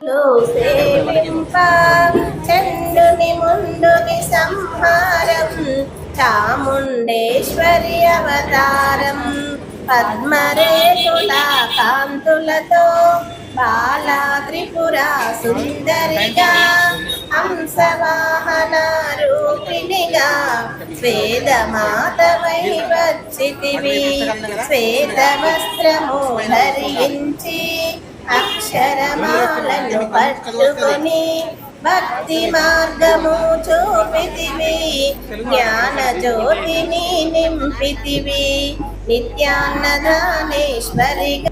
సేవింప చండుని ముందుని సంహారం చాముండేశ్వరి అవతారం. పద్మరేతుల కాంతులతో బాలా త్రిపుర సుందరిగా హంసవాహన రూపిణిగా శ్వేతమాతవై వచ్చితివి. శ్వేత వస్త్రము ధరించి అక్షరమాలను పట్టుకొని భక్తి మార్గము చూపితివి. జ్ఞాన జ్యోతిని నింపితివి. నిత్యాన్నదానేశ్వరిగా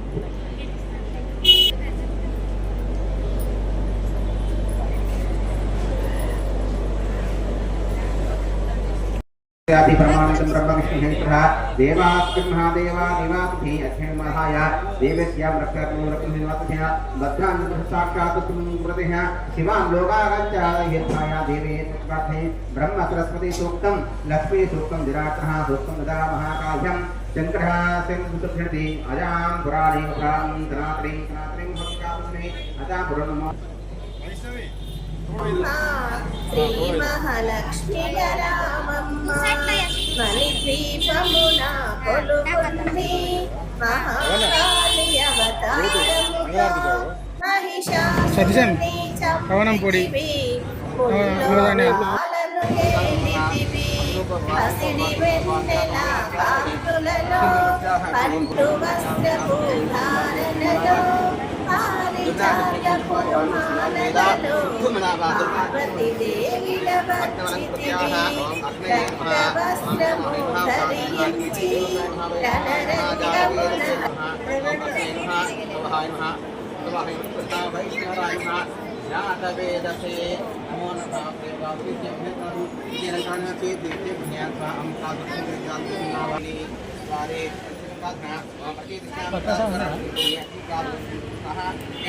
याति परमानन्दं ब्रह्म विष्णुशङ्करः देवास्मिन्महादेवा देवातिभिः अध्ययनमाहाय देवस्यां रक्षात्मो रक्षनिवासः भद्रान्नसाक्षात् पुरतः शिवान् लोकागच्छायच्छाय देवे प्रार्थये ब्रह्म सरस्वती सूक्तं लक्ष्मी सूक्तं विराटः सूक्तं वदा महाकाव्यं शङ्करः सेनसुतभ्यति अजां पुराणीं पुराणं सनातनीं सनातनीं भक्तिकापुरुषे अजां पुरनमो वैष्णवी శ్రీ మహాలక్ష్మి రామమ్మ మణిద్వీపమున కొలుగుంది మహాకాళి అవతారముతో మహిషాసురుని పవనం పొడి. పట్టు వస్త్రపు ధారణలో नमो नमः देवापि जगन्नाथ जनकाना चेति ज्ञात्वा अमकादं जानते नावली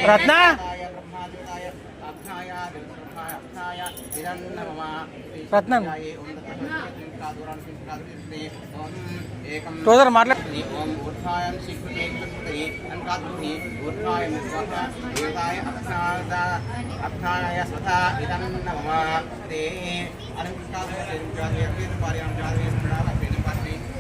రత్న? రత్నం. సోదరు మాట్లా ఓం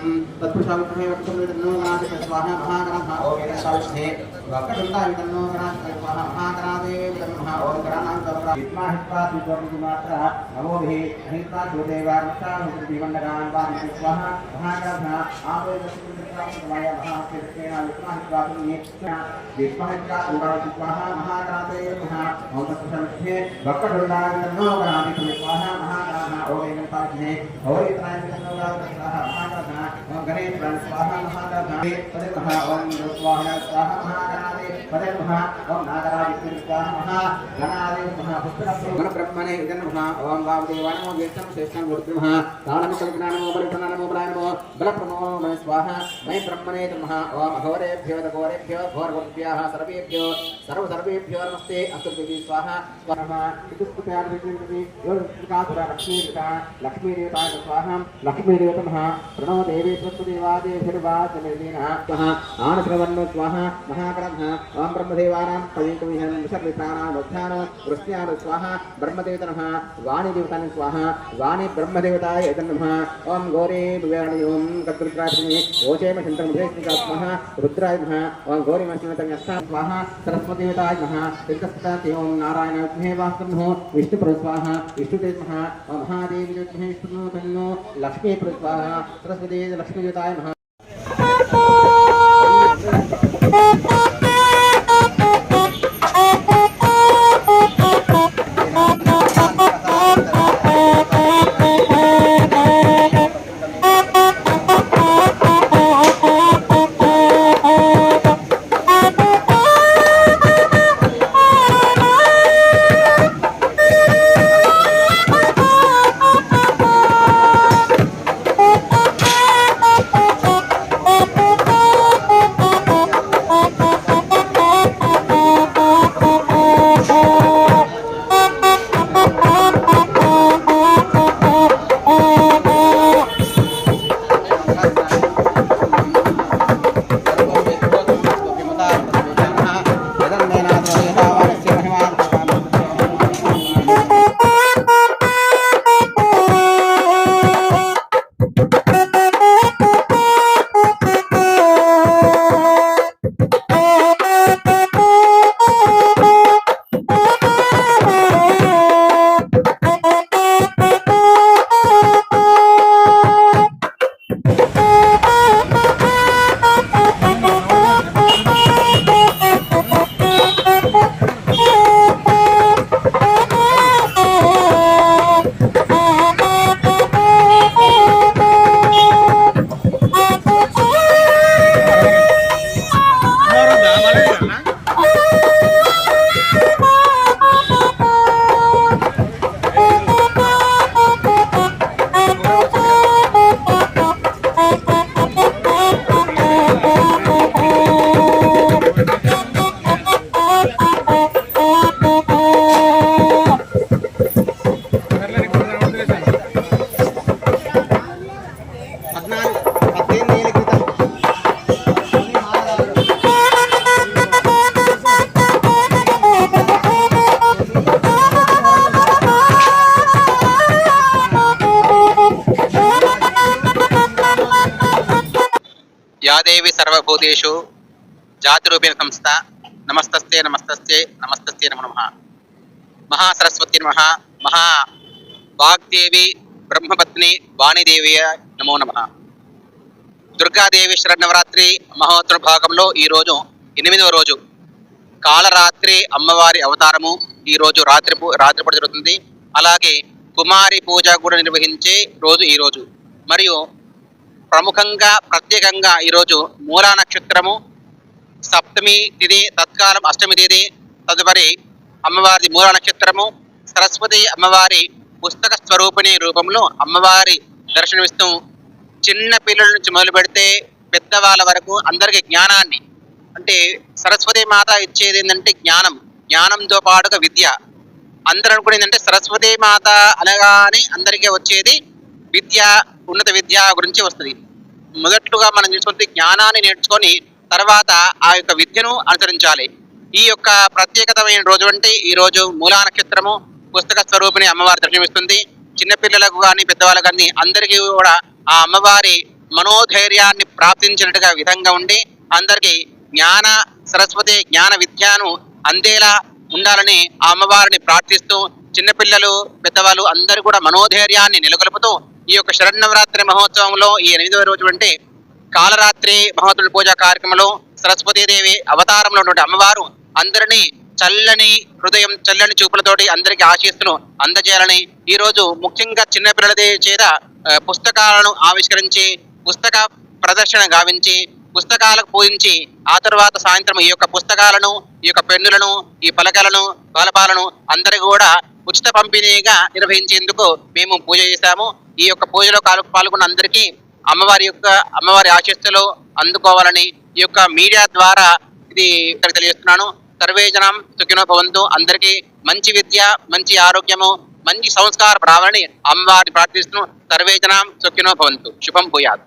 तत्पुरुषावित्तमे वक्तुमे तन्नो गणादिक स्वाहा महागणः ॐ यदसाविष्णे वक्रदन्ताय तन्नो गणादिक स्वाहा महागणादेव ब्रह्मः ॐ गणानां तत्र हित्वा द्विपरमात्रः नमोभिः अहित्वा देवार्तानुकृतिमण्डलान् हित्वा पुण्येक्षणा विद्मा हित्वा उडाति स्वाहा महागणादेव ब्रह्मः ॐ तत्पुरुषावित्तमे वक्रदन्ताय तन्नो गणादिक स्वाहा महागणः महाज्ञे गौरीतनाय गणेश स्वाहा महादाने पदे महा ओम स्वाहा स्वाहा महादाने पदे महा ओम नागराज स्वाहा महा गणादे महा पुष्परत्न ब्रह्मणे विदन महा ओम वामदेवानमो वेष्टम श्रेष्ठम गुरुत्व महा तानम कल्पनानमो परिपनानमो प्राणमो बल मय स्वाहा मय ब्रह्मणे महा ओम अघोरेभ्यो दघोरेभ्यो घोर सर्वेभ्यो सर्व सर्वेभ्यो नमस्ते अस्तु स्वाहा। परमः इति पुत्यार्विजि योगिका पुरा लक्ष्मी लक्ष्मीदेवताय स्वाहा लक्ष्मीदेवतमः प्रणव देवी स्वदेवादेभिर्वाचमेदीनः स्वः आनश्रवन्नो स्वाहा महाब्रह्म ॐ ब्रह्मदेवानां कवीकविहन् विसर्वितानां वध्यानो स्वाहा ब्रह्मदेवतनः वाणिदेवतानि स्वाहा ॐ गौरी दुव्याणयों कर्तृत्रात्मनि गोचेम चन्द्रमुदेशिका स्वाहा रुद्राय नमः ॐ गौरीमश्चिमतन्यस्था स्वाहा, सरस्वतीदेवताय नमः तिलकस्ताति ॐ विष्णुप्रस्वाहा विष्णुदेव महादेवी ఏతన్ నమః ఓం గౌరీ భువ్యాణి యాదేవి సర్వభూతేషు జాతిరూపేణ సంస్థ నమస్తస్తే నమస్తస్తే నమస్తస్తే నమో మహా మహాసరస్వతి నమ. మహా వాగ్దేవి బ్రహ్మపత్ని వాణిదేవి నమో నమ. దుర్గాదేవి శరణవరాత్రి మహోత్సవ భాగంలో ఈరోజు ఎనిమిదవ రోజు. కాలరాత్రి అమ్మవారి అవతారము ఈ రోజు రాత్రి రాత్రిపూట జరుగుతుంది. అలాగే కుమారి పూజ కూడా నిర్వహించే రోజు ఈ రోజు. మరియు ప్రముఖంగా ప్రత్యేకంగా ఈరోజు మూలా నక్షత్రము సప్తమి తిథి తత్కాలం అష్టమి తిథి తదుపరి అమ్మవారి మూల నక్షత్రము సరస్వతి అమ్మవారి పుస్తక స్వరూపిణి రూపంలో అమ్మవారి దర్శనమిస్తూ చిన్న పిల్లల నుంచి మొదలు పెడితే పెద్దవాళ్ళ వరకు అందరికీ జ్ఞానాన్ని. అంటే సరస్వతి మాత ఇచ్చేది ఏంటంటే జ్ఞానం జ్ఞానంతో పాటుగా విద్య. అందరూ అనుకునేది అంటే సరస్వతి మాత అనగానే అందరికీ వచ్చేది విద్య ఉన్నత విద్య గురించి వస్తుంది. మొదట్లుగా మనం చూసుకుంటే జ్ఞానాన్ని నేర్చుకొని తర్వాత ఆ యొక్క విద్యను అనుసరించాలి. ఈ యొక్క ప్రత్యేకతమైన రోజు అంటే ఈ రోజు మూలా నక్షత్రము పుస్తక స్వరూపిణి అమ్మవారి దర్శనమిస్తుంది చిన్నపిల్లలకు కానీ పెద్దవాళ్ళకు కానీ అందరికీ కూడా ఆ అమ్మవారి మనోధైర్యాన్ని ప్రాప్తించినట్టుగా విధంగా ఉండి అందరికీ జ్ఞాన సరస్వతి జ్ఞాన విద్యను అందేలా ఉండాలని ఆ అమ్మవారిని ప్రార్థిస్తూ చిన్నపిల్లలు పెద్దవాళ్ళు అందరూ కూడా మనోధైర్యాన్ని నెలకొల్పుతూ ఈ యొక్క శరణవరాత్రి మహోత్సవంలో ఈ ఎనిమిదవ రోజు అంటే కాలరాత్రి మహోత్సవ పూజా కార్యక్రమంలో సరస్వతీదేవి అవతారంలో ఉన్నటువంటి అమ్మవారు అందరినీ చల్లని హృదయం చల్లని చూపులతోటి అందరికీ ఆశీస్సును అందజేయాలని ఈ రోజు ముఖ్యంగా చిన్నపిల్లలది చేత పుస్తకాలను ఆవిష్కరించి పుస్తక ప్రదర్శన గావించి పుస్తకాలకు పూజించి ఆ తర్వాత సాయంత్రం ఈ యొక్క పుస్తకాలను ఈ యొక్క పెన్నులను ఈ పలకలను బాలపాలను అందరికి కూడా ఉచిత పంపిణీగా నిర్వహించేందుకు మేము పూజ చేశాము. ఈ యొక్క పూజలో పాల్గొన్న అందరికీ అమ్మవారి యొక్క అమ్మవారి ఆశస్సులు అందుకోవాలని ఈ యొక్క మీడియా ద్వారా ఇది ఇక్కడ తెలియజేస్తున్నాను. సర్వేజనం సుఖినో భవంతు. అందరికీ మంచి విద్య మంచి ఆరోగ్యము మంచి సంస్కారం రావాలని అమ్మవారిని ప్రార్థిస్తున్నాను. సర్వేజనం సుఖినో భవంతు. శుభం భూయాత్.